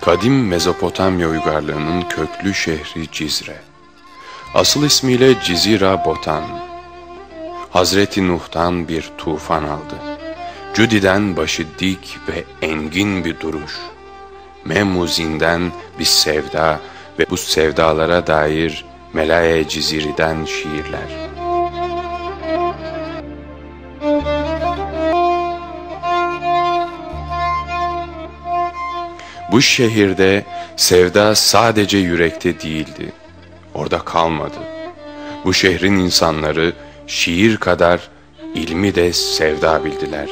Kadim Mezopotamya uygarlığının köklü şehri Cizre. Asıl ismiyle Cizira Botan. Hazreti Nuh'tan bir tufan aldı. Cüdi'den başı dik ve engin bir duruş. Memuzin'den bir sevda ve bu sevdalara dair Melaye Ciziri'den şiirler. Bu şehirde sevda sadece yürekte değildi. Orada kalmadı. Bu şehrin insanları şiir kadar ilmi de sevda bildiler.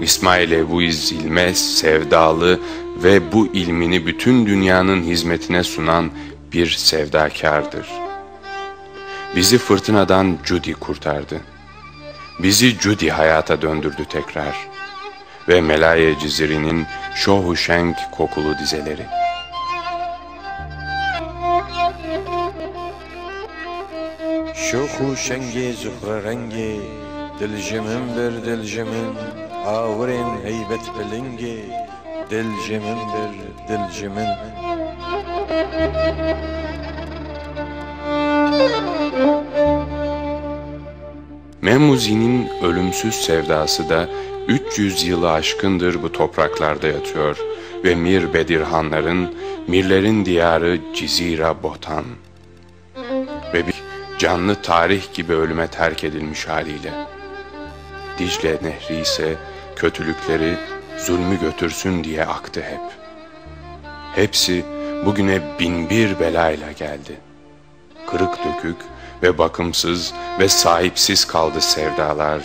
İsmail Ebuiz ilme sevdalı ve bu ilmini bütün dünyanın hizmetine sunan bir sevdakardır. Bizi fırtınadan Cudi kurtardı. Bizi Cudi hayata döndürdü tekrar.'' Ve Melaye Ciziri'nin şohu şenk kokulu dizeleri. Şohu şengi zühre rengi Diljimin bir diljimin Avurin heybet bilingi Diljimin bir diljimin Memuzi'nin ölümsüz sevdası da 300 yılı aşkındır bu topraklarda yatıyor ve Mir Bedirhanların, Mirlerin diyarı Cizira Botan ve bir canlı tarih gibi ölüme terk edilmiş haliyle. Dicle Nehri ise kötülükleri zulmü götürsün diye aktı hep. Hepsi bugüne binbir belayla geldi. Kırık dökük ve bakımsız ve sahipsiz kaldı sevdalar,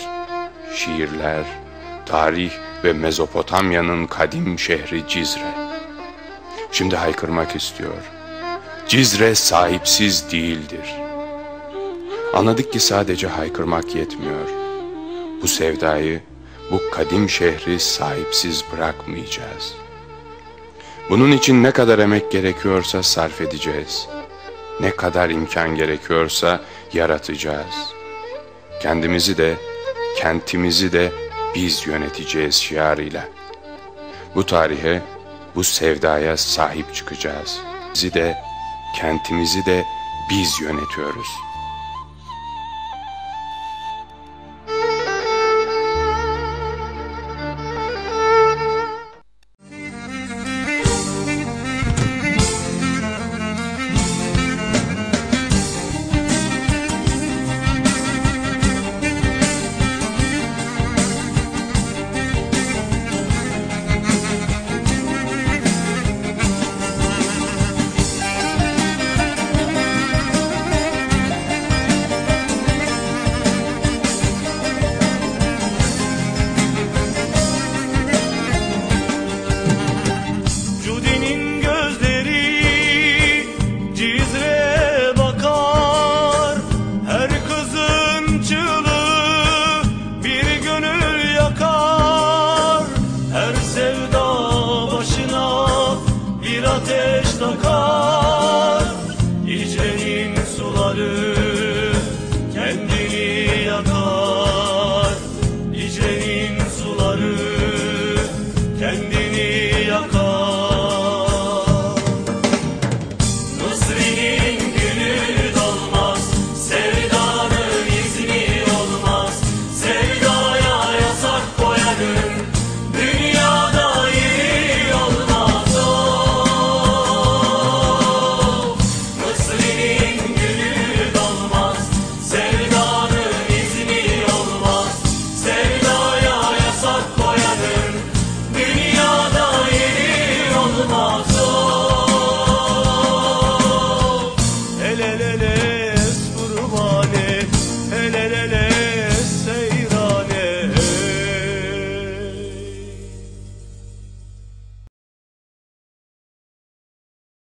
şiirler, tarih ve Mezopotamya'nın kadim şehri Cizre. Şimdi haykırmak istiyor. Cizre sahipsiz değildir. Anladık ki sadece haykırmak yetmiyor. Bu sevdayı, bu kadim şehri sahipsiz bırakmayacağız. Bunun için ne kadar emek gerekiyorsa sarf edeceğiz. Ne kadar imkan gerekiyorsa yaratacağız. Kendimizi de, kentimizi de biz yöneteceğiz şiarıyla. Bu tarihe, bu sevdaya sahip çıkacağız. Bizi de, kentimizi de biz yönetiyoruz.'' Takar olmaz